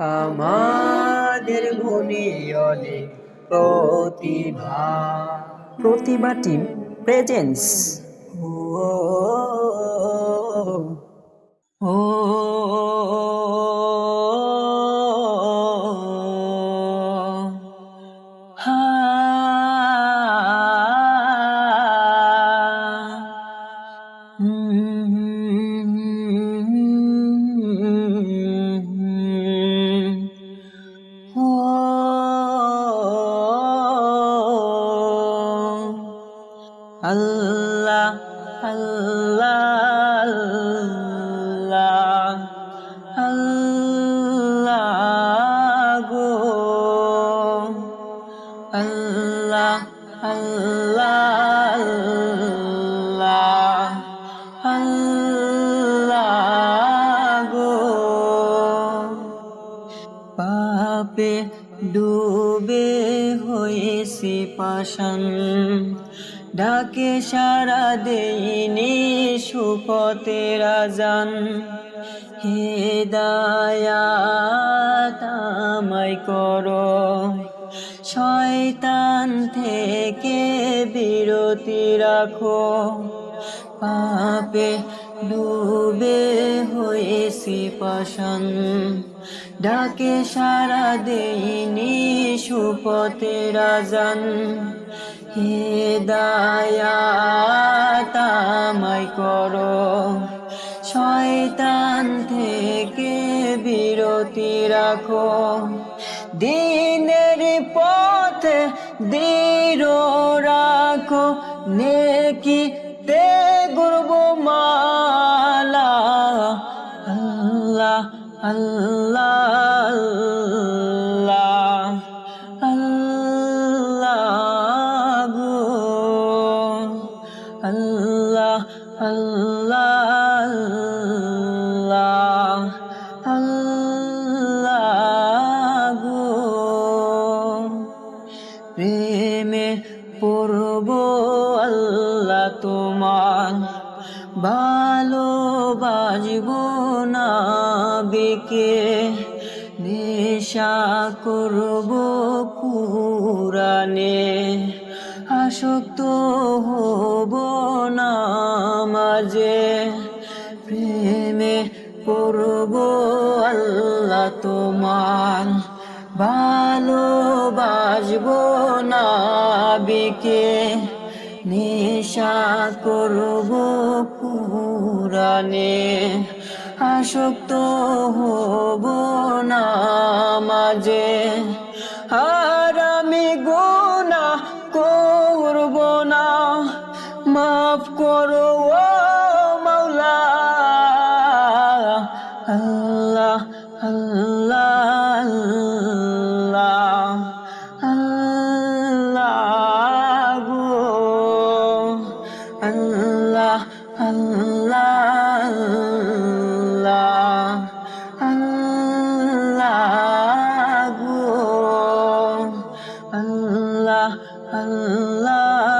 আমাদের ভূমি অনেক প্রতিভা প্রতিভা টিম প্রেজেন্স ও আল্লাহ আল্লাহ আল্লাহ আল্লাহ গো। আল্লাহ আল্লাহ আল্লাহ আল্লাহ গো। পাপে ডুবে হয়েছি পাশান ডাকে সারা দেইনি সুপতের আজান। হেদায়াত আমায় করো। শয়তান থেকে বিরতি রাখো। পাপে ডুবে হয়েছি পাশান ডাকে সারা দেইনি সুপথে রাজান। হেদায়াত আমায় করো। শয়তান থেকে বিরতি রাখো। দিনের পথে দৃঢ় রাখো। নেকি তে গুরব মালা আল্লাহ আল্লাহ আল্লাহ আল্লাহ গো, প্রেমে পড়ব আল্লাহ তোমার। ভালোবাসব না বেকে, নেশা করব কুরানে। আসক্ত হব তোমার ভালোবাসব না বিকে নেশা করব পুরানে আসক্ত হব না মাঝে আর আমি গুণা করব না, মাফ করো আল্লাহ আল্লাহ আল্লাহ গো আল্লাহ আল্লাহ আল্লাহ গো আল্লাহ আল্লাহ